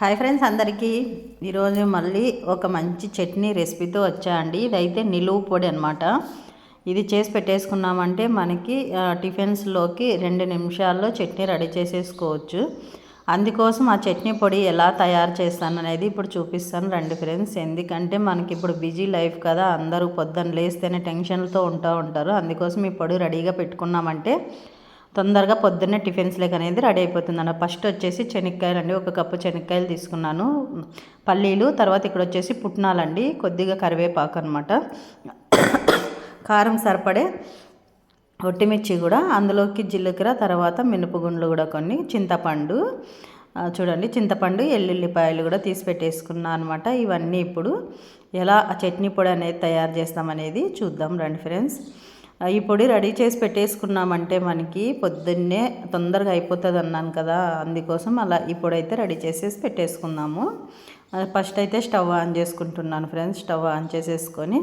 Hi friends అందరికీ. ఈరోజు మళ్ళీ ఒక మంచి చట్నీ రెసిపీతో వచ్చా అండి. ఇదైతే నిలువు పొడి అనమాట ఇది చేసి పెట్టేసుకున్నామంటే మనకి టిఫిన్స్లోకి రెండు నిమిషాల్లో చట్నీ రెడీ చేసేసుకోవచ్చు. అందుకోసం ఆ చట్నీ పొడి ఎలా తయారు చేస్తాను అనేది ఇప్పుడు చూపిస్తాను రండి ఫ్రెండ్స్. ఎందుకంటే మనకి ఇప్పుడు బిజీ లైఫ్ కదా అందరూ పొద్దున్న లేస్తేనే టెన్షన్లతో ఉంటూ ఉంటారు. అందుకోసం ఈ పొడి రెడీగా పెట్టుకున్నామంటే తొందరగా పొద్దున్నే టిఫిన్స్ లేక అనేది రెడీ అయిపోతుందన్న ఫస్ట్ వచ్చేసి శనక్కాయలు అండి ఒక కప్పు శనక్కాయలు తీసుకున్నాను. పల్లీలు తర్వాత ఇక్కడ వచ్చేసి పుట్నాలండి. కొద్దిగా కరివేపాకు అనమాట కారం సరిపడే ఒట్టిమిర్చి కూడా అందులోకి జీలకర్ర తర్వాత మినపగుండ్లు కూడా కొన్ని చింతపండు చూడండి చింతపండు ఎల్లుల్లిపాయలు కూడా తీసి పెట్టేసుకున్నాను అనమాట ఇవన్నీ ఇప్పుడు ఎలా ఆ చట్నీ పొడి అనేది తయారు చేస్తామనేది చూద్దాం రండి ఫ్రెండ్స్. ఈ పొడి రెడీ చేసి పెట్టేసుకున్నామంటే మనకి పొద్దున్నే తొందరగా అయిపోతుంది అన్నాను కదా అందుకోసం అలా ఈ పొడి అయితే రెడీ చేసేసి పెట్టేసుకుందాము. ఫస్ట్ అయితే స్టవ్ ఆన్ చేసుకుంటున్నాను ఫ్రెండ్స్ స్టవ్ ఆన్ చేసేసుకొని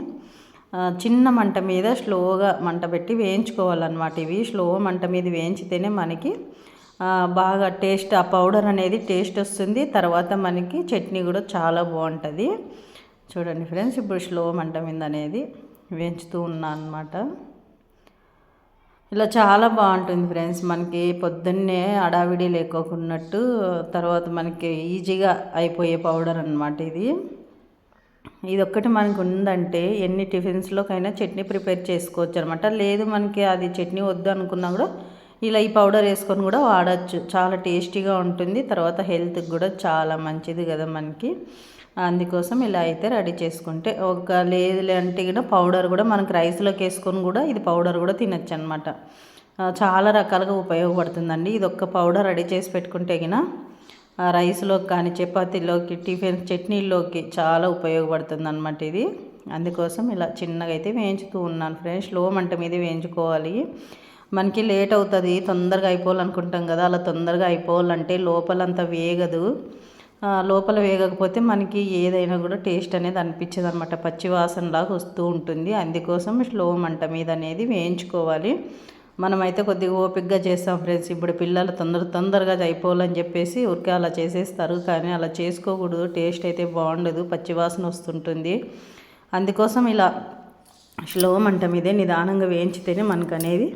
చిన్న మంట మీద స్లోగా మంట పెట్టి వేయించుకోవాలన్నమాట ఇవి. స్లో మంట మీద వేయించితేనే మనకి బాగా టేస్ట్ ఆ పౌడర్ అనేది టేస్ట్ వస్తుంది. తర్వాత మనకి చట్నీ కూడా చాలా బాగుంటుంది. చూడండి ఫ్రెండ్స్ ఇప్పుడు స్లో మంట మీద అనేది వేయించుతూ ఉన్నాను అనమాట ఇలా చాలా బాగుంటుంది ఫ్రెండ్స్. మనకి పొద్దున్నే అడావిడి లేకోకున్నట్టు తర్వాత మనకి ఈజీగా అయిపోయే పౌడర్ అనమాట ఇది. ఇది ఒక్కటి మనకు ఉందంటే ఎన్ని టిఫిన్స్లోకైనా చట్నీ ప్రిపేర్ చేసుకోవచ్చు అనమాట లేదు మనకి అది చట్నీ వద్దు అనుకున్నా కూడా ఇలా ఈ పౌడర్ వేసుకొని కూడా వాడచ్చు. చాలా టేస్టీగా ఉంటుంది. తర్వాత హెల్త్కి కూడా చాలా మంచిది కదా మనకి. అందుకోసం ఇలా అయితే రెడీ చేసుకుంటే ఒక లేదు అంటే కూడా పౌడర్ కూడా మనకి రైస్లోకి వేసుకొని కూడా ఇది పౌడర్ కూడా తినచ్చు అనమాట చాలా రకాలుగా ఉపయోగపడుతుందండి. ఇది ఒక్క పౌడర్ రెడీ చేసి పెట్టుకుంటే గిన రైస్లోకి కానీ చపాతీలోకి టిఫిన్ చట్నీలోకి చాలా ఉపయోగపడుతుంది అనమాట ఇది. అందుకోసం ఇలా చిన్నగా అయితే వేయించుతూ ఉన్నాను ఫ్రెండ్స్. లో మంట మీద వేయించుకోవాలి. మనకి లేట్ అవుతుంది తొందరగా అయిపోవాలనుకుంటాం కదా అలా తొందరగా అయిపోవాలంటే లోపలంతా వేగదు. లోపల వేగకపోతే మనకి ఏదైనా కూడా టేస్ట్ అనేది అనిపించదు అనమాట పచ్చి వాసనలాగా వస్తూ ఉంటుంది. అందుకోసం స్లో మంట మీద అనేది వేయించుకోవాలి. మనమైతే కొద్దిగా ఓపిక్గా చేస్తాం ఫ్రెండ్స్. ఇప్పుడు పిల్లలు తొందర తొందరగా అయిపోవాలని చెప్పేసి ఊరికే అలా చేసేస్తారు. కానీ అలా చేసుకోకూడదు. టేస్ట్ అయితే బాగుండదు. పచ్చివాసన వస్తుంటుంది. అందుకోసం ఇలా స్లో మంట మీదే నిదానంగా వేయించితేనే మనకు అనేది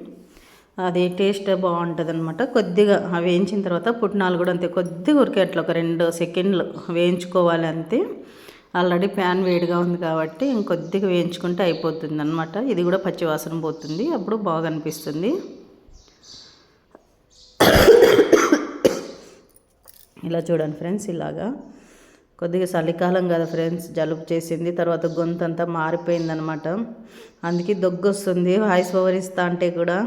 అది టేస్ట్ బాగుంటుంది అనమాట కొద్దిగా వేయించిన తర్వాత పుట్నాలు కూడా అంతే కొద్దిగా ఉరికే అట్లా ఒక రెండు సెకండ్లు వేయించుకోవాలి అంతే. ఆల్రెడీ ప్యాన్ వేడిగా ఉంది కాబట్టి ఇంకొద్దిగా వేయించుకుంటే అయిపోతుంది అనమాట ఇది కూడా పచ్చివాసన పోతుంది అప్పుడు బాగా అనిపిస్తుంది. ఇలా చూడండి ఫ్రెండ్స్ ఇలాగా. కొద్దిగా చలికాలం కదా ఫ్రెండ్స్ జలుబు చేసింది తర్వాత గొంతు అంతా మారిపోయిందనమాట అందుకే దగ్గు వస్తుంది వాయిస్ ఓవర్ ఇస్తా అంటే కూడా.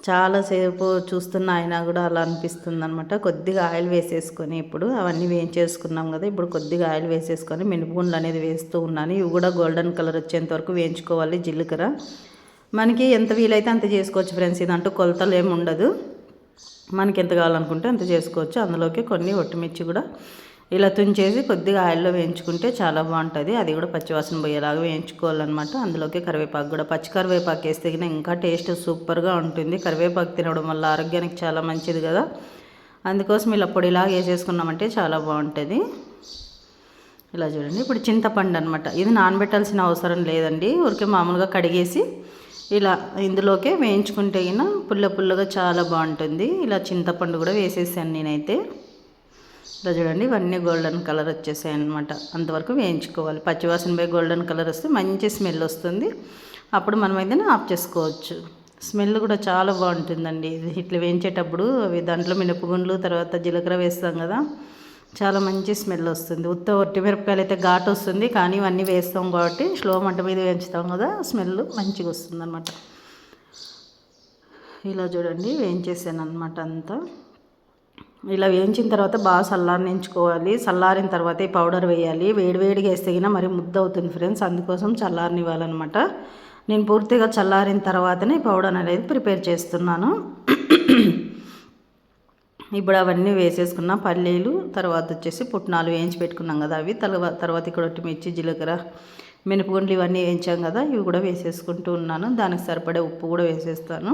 చాలాసేపు చూస్తున్న అయినా కూడా అలా అనిపిస్తుంది అనమాట కొద్దిగా ఆయిల్ వేసేసుకొని ఇప్పుడు అవన్నీ వేయించేసుకున్నాం కదా ఇప్పుడు కొద్దిగా ఆయిల్ వేసేసుకొని మినపగుండ్లు అనేది వేస్తూ ఉన్నాను. ఇవి కూడా గోల్డెన్ కలర్ వచ్చేంత వరకు వేయించుకోవాలి జీలకర్ర. మనకి ఎంత వీలైతే అంత చేసుకోవచ్చు ఫ్రెండ్స్. ఇదంటూ కొలతలు ఏమి ఉండదు. మనకి ఎంత కావాలనుకుంటే అంత చేసుకోవచ్చు. అందులోకి కొన్ని ఒట్టిమిర్చి కూడా ఇలా తుంచేసి కొద్దిగా ఆయిల్లో వేయించుకుంటే చాలా బాగుంటుంది. అది కూడా పచ్చివాసన పోయేలాగా వేయించుకోవాలన్నమాట. అందులోకి కరివేపాకు కూడా పచ్చి కరివేపాకు వేస్తే ఇంకా టేస్ట్ సూపర్గా ఉంటుంది. కరివేపాకు తినడం వల్ల ఆరోగ్యానికి చాలా మంచిది కదా. అందుకోసం ఇలా పొడిలాగా వేసేసుకున్నామంటే చాలా బాగుంటుంది. ఇలా చూడండి. ఇప్పుడు చింతపండు అనమాట ఇది నానబెట్టాల్సిన అవసరం లేదండి. ఊరికే మామూలుగా కడిగేసి ఇలా ఇందులోకే వేయించుకుంటే పుల్ల పుల్లగా చాలా బాగుంటుంది. ఇలా చింతపండు కూడా వేసేసాను నేనైతే. ఇలా చూడండి ఇవన్నీ గోల్డెన్ కలర్ వచ్చేసాయి అనమాట అంతవరకు వేయించుకోవాలి. పచ్చివాసన పోయి గోల్డెన్ కలర్ వస్తే మంచి స్మెల్ వస్తుంది. అప్పుడు మనం అయితే ఆఫ్ చేసుకోవచ్చు. స్మెల్ కూడా చాలా బాగుంటుందండి. ఇట్లా వేయించేటప్పుడు అవి దాంట్లో మినపగుండ్లు తర్వాత జీలకర్ర వేస్తాం కదా చాలా మంచి స్మెల్ వస్తుంది. ఉత్త ఒట్టి మిరపకాయలు అయితే ఘాటు వస్తుంది కానీ ఇవన్నీ వేస్తాం కాబట్టి స్లో మంట మీద వేయించుతాం కదా స్మెల్ మంచిగా వస్తుంది అనమాట ఇలా చూడండి వేయించేసాను అనమాట అంతా. ఇలా వేయించిన తర్వాత బాగా చల్లారనించుకోవాలి. చల్లారిన తర్వాత ఈ పౌడర్ వేయాలి. వేడివేడిగా వేస్తే గిన మరి ముద్ద అవుతుంది ఫ్రెండ్స్. అందుకోసం చల్లారనివ్వాలన్నమాట. నేను పూర్తిగా చల్లారిన తర్వాతనే పౌడర్ అనేది ప్రిపేర్ చేస్తున్నాను. ఇప్పుడు అవన్నీ వేసేసుకున్న పల్లీలు తర్వాత వచ్చేసి పుట్నాలు వేయించి పెట్టుకున్నాం కదా అవి. తర్వాత తర్వాత ఇక్కడ ఒకటి మిర్చి జీలకర్ర మినపగుండ్లు ఇవన్నీ వేయించాం కదా ఇవి కూడా వేసేసుకుంటూ ఉన్నాను. దానికి సరిపడే ఉప్పు కూడా వేసేస్తాను.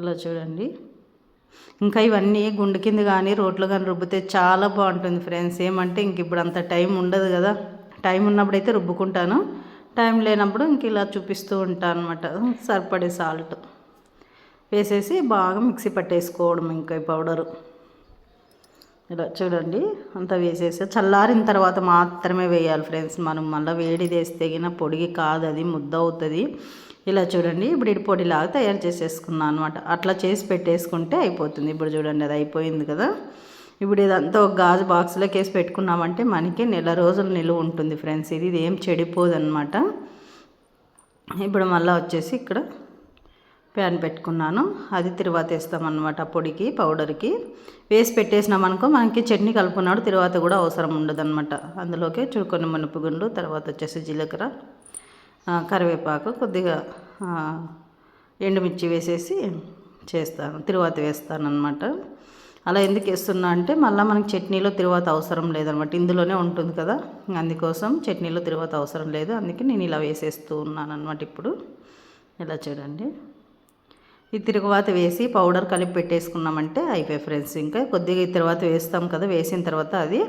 ఇలా చూడండి. ఇంకా ఇవన్నీ గుండు కింద కానీ రోడ్లు కానీ రుబ్బితే చాలా బాగుంటుంది ఫ్రెండ్స్. ఏమంటే ఇంక ఇప్పుడు అంత టైం ఉండదు కదా. టైం ఉన్నప్పుడు అయితే రుబ్బుకుంటాను. టైం లేనప్పుడు ఇంక ఇలా చూపిస్తూ ఉంటాను అనమాట సరిపడే సాల్ట్ వేసేసి బాగా మిక్సీ పట్టేసుకోవడం ఇంకా ఈ పౌడరు. ఇలా చూడండి అంతా వేసేసి చల్లారిన తర్వాత మాత్రమే వేయాలి ఫ్రెండ్స్ మనం. మళ్ళీ వేడి వేస్తే పొడిగి కాదు అది ముద్ద అవుతుంది. ఇలా చూడండి ఇప్పుడు ఇటు పొడిలాగా తయారు చేసేసుకున్నాను అనమాట అట్లా చేసి పెట్టేసుకుంటే అయిపోతుంది. ఇప్పుడు చూడండి అది అయిపోయింది కదా. ఇప్పుడు ఇదంతా ఒక గాజు బాక్స్లోకి వేసి పెట్టుకున్నామంటే మనకి నెల రోజులు నిలువ ఉంటుంది ఫ్రెండ్స్. ఇది ఇది ఏం చెడిపోదు అనమాట ఇప్పుడు మళ్ళీ వచ్చేసి ఇక్కడ ప్యాన్ పెట్టుకున్నాను. అది తిరువాత వేస్తామన్నమాట పొడికి పౌడర్కి వేసి పెట్టేసినామనుకో మనకి చట్నీ కలుపుకున్నాడు తిరువాత కూడా అవసరం ఉండదు అనమాట అందులోకి చుడుకొని మనుపు గుండు తర్వాత వచ్చేసి జీలకర్ర. కరివేపాకు కొద్దిగా ఎండుమిర్చి వేసేసి చేస్తాను తిరువాత వేస్తాను అనమాట అలా ఎందుకు వేస్తున్నా అంటే మళ్ళీ మనకి చట్నీలో తిరువాత అవసరం లేదనమాట ఇందులోనే ఉంటుంది కదా అందుకోసం చట్నీలో తిరువాత అవసరం లేదు. అందుకే నేను ఇలా వేసేస్తూ ఉన్నాను అనమాట ఇప్పుడు. ఇలా చూడండి. ఈ తిరుగువాత వేసి పౌడర్ కలిపి పెట్టేసుకున్నామంటే అయిపోయి ఫ్రెండ్స్. ఇంకా కొద్దిగా ఈ తర్వాత వేస్తాం కదా వేసిన తర్వాత అది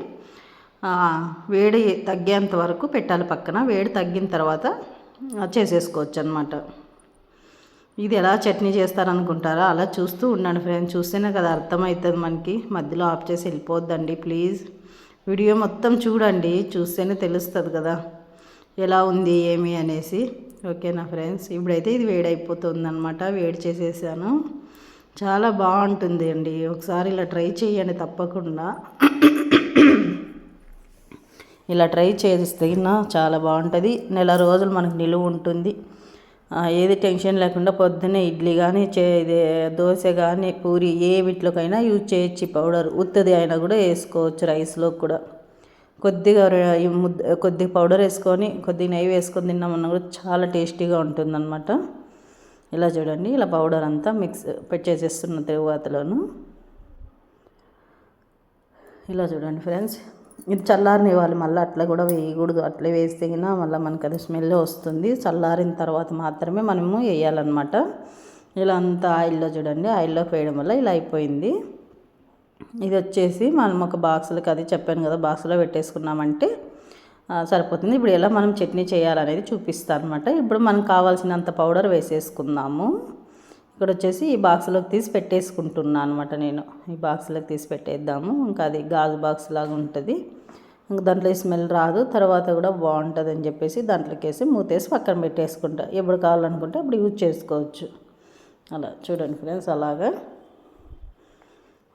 వేడి తగ్గేంత వరకు పెట్టాలి పక్కన. వేడి తగ్గిన తర్వాత చేసేసుకోవచ్చు అనమాట ఇది ఎలా చట్నీ చేస్తారనుకుంటారా? అలా చూస్తూ ఉన్నాను ఫ్రెండ్స్. చూస్తేనే కదా అర్థమవుతుంది మనకి. మధ్యలో ఆఫ్ చేసి వెళ్ళిపోద్దండి ప్లీజ్. వీడియో మొత్తం చూడండి. చూస్తేనే తెలుస్తుంది కదా ఎలా ఉంది ఏమి అనేసి. ఓకేనా ఫ్రెండ్స్? ఇప్పుడైతే ఇది వేడైపోతుంది అనమాట వేడి చేసేసాను. చాలా బాగుంటుంది అండి ఒకసారి ఇలా ట్రై చేయండి తప్పకుండా. ఇలా ట్రై చేస్తే చాలా బాగుంటుంది. నెల రోజులు మనకు నిలువ ఉంటుంది. ఏది టెన్షన్ లేకుండా పొద్దున్నే ఇడ్లీ కానీ చే దోశ కానీ పూరి ఏ వీటిలోకైనా యూజ్ చేయొచ్చు. పౌడర్ ఉత్తది అయినా కూడా వేసుకోవచ్చు రైస్లో కూడా. కొద్దిగా ముద్ద కొద్దిగా పౌడర్ వేసుకొని కొద్దిగా నెయ్యి వేసుకొని తిన్నామన్నా కూడా చాలా టేస్టీగా ఉంటుందన్నమాట. ఇలా చూడండి ఇలా పౌడర్ అంతా మిక్స్ పెట్టేసేస్తున్న తరువాతలోను. ఇలా చూడండి ఫ్రెండ్స్ ఇది చల్లారనివ్వాలి మళ్ళీ అట్లా కూడా వేయకూడదు. అట్లే వేస్తే మళ్ళీ మనకి అది స్మెల్ వస్తుంది. చల్లారిన తర్వాత మాత్రమే మనము వేయాలన్నమాట. ఇలా అంతా ఆయిల్లో చూడండి ఆయిల్లోకి వేయడం వల్ల ఇలా అయిపోయింది. ఇది వచ్చేసి మనం ఒక బాక్స్లోకి అది చెప్పాను కదా బాక్స్లో పెట్టేసుకున్నామంటే సరిపోతుంది. ఇప్పుడు ఎలా మనం చట్నీ చేయాలనేది చూపిస్తాను అనమాట ఇప్పుడు మనకు కావాల్సినంత పౌడర్ వేసేసుకుందాము. ఇక్కడ వచ్చేసి ఈ బాక్స్లోకి తీసి పెట్టేసుకుంటున్నాను అనమాట నేను. ఈ బాక్స్లోకి తీసి పెట్టేద్దాము. ఇంకా అది గాజు బాక్స్ లాగా ఉంటుంది. ఇంకా దాంట్లో స్మెల్ రాదు. తర్వాత కూడా బాగుంటుంది అని చెప్పేసి దాంట్లోకి వేసి మూతేసి పక్కన పెట్టేసుకుంటా. ఎప్పుడు కావాలనుకుంటే అప్పుడు యూజ్ చేసుకోవచ్చు. అలా చూడండి ఫ్రెండ్స్ అలాగా.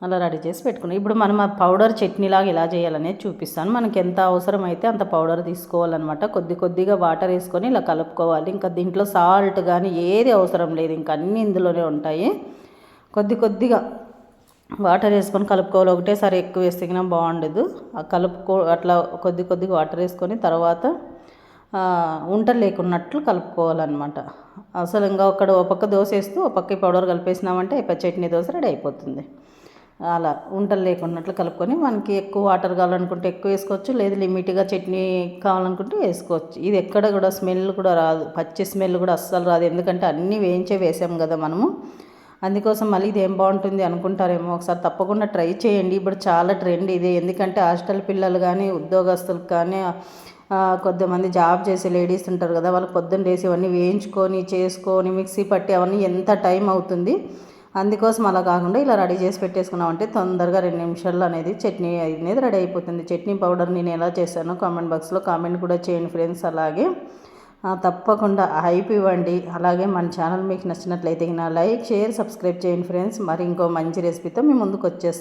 అలా రెడీ చేసి పెట్టుకున్నాం. ఇప్పుడు మనం ఆ పౌడర్ చట్నీలాగా ఎలా చేయాలనేది చూపిస్తాను. మనకి ఎంత అవసరమైతే అంత పౌడర్ తీసుకోవాలన్నమాట. కొద్ది కొద్దిగా వాటర్ వేసుకొని ఇలా కలుపుకోవాలి. ఇంకా దీంట్లో సాల్ట్ కానీ ఏది అవసరం లేదు. ఇంకా అన్నీ ఇందులోనే ఉంటాయి. కొద్ది కొద్దిగా వాటర్ వేసుకొని కలుపుకోవాలి. ఒకటేసారి ఎక్కువ వేస్తే బాగుండదు. కలుపుకో అట్లా కొద్ది కొద్దిగా వాటర్ వేసుకొని తర్వాత ఉంట లేకున్నట్లు కలుపుకోవాలన్నమాట. అసలు ఇంకా ఒకడు ఒక పక్క దోశ వేస్తూ ఒక పక్క పౌడర్ కలిపేసినామంటే చట్నీ దోశ రెడీ అయిపోతుంది. అలా ఉంటలు లేకున్నట్లు కలుపుకొని మనకి ఎక్కువ వాటర్ కావాలనుకుంటే ఎక్కువ వేసుకోవచ్చు లేదు లిమిట్గా చట్నీ కావాలనుకుంటే వేసుకోవచ్చు. ఇది ఎక్కడ కూడా స్మెల్ కూడా రాదు పచ్చి స్మెల్ కూడా అస్సలు రాదు. ఎందుకంటే అన్నీ వేయించే వేసాం కదా మనము. అందుకోసం మళ్ళీ ఇది ఏం బాగుంటుంది అనుకుంటారేమో. ఒకసారి తప్పకుండా ట్రై చేయండి. ఇప్పుడు చాలా ట్రెండ్ ఇది. ఎందుకంటే హాస్టల్ పిల్లలు కానీ ఉద్యోగస్తులకు కానీ కొద్దిమంది జాబ్ చేసే లేడీస్ ఉంటారు కదా వాళ్ళు పొద్దున్న లేసి ఇవన్నీ వేయించుకొని చేసుకొని మిక్సీ పట్టి అవన్నీ ఎంత టైం అవుతుంది. అందుకోసం అలా కాకుండా ఇలా రెడీ చేసి పెట్టేసుకున్నామంటే తొందరగా రెండు నిమిషాల్లో అనేది చట్నీ అనేది రెడీ అయిపోతుంది. చట్నీ పౌడర్ నేను ఎలా చేశానో కామెంట్ బాక్స్లో కామెంట్ కూడా చేయండి ఫ్రెండ్స్. అలాగే తప్పకుండా హైప్ ఇవ్వండి. అలాగే మన ఛానల్ మీకు నచ్చినట్లయితే లైక్ షేర్ సబ్స్క్రైబ్ చేయండి ఫ్రెండ్స్. మరి ఇంకో మంచి రెసిపీతో మీ ముందుకు వచ్చేస్తాం.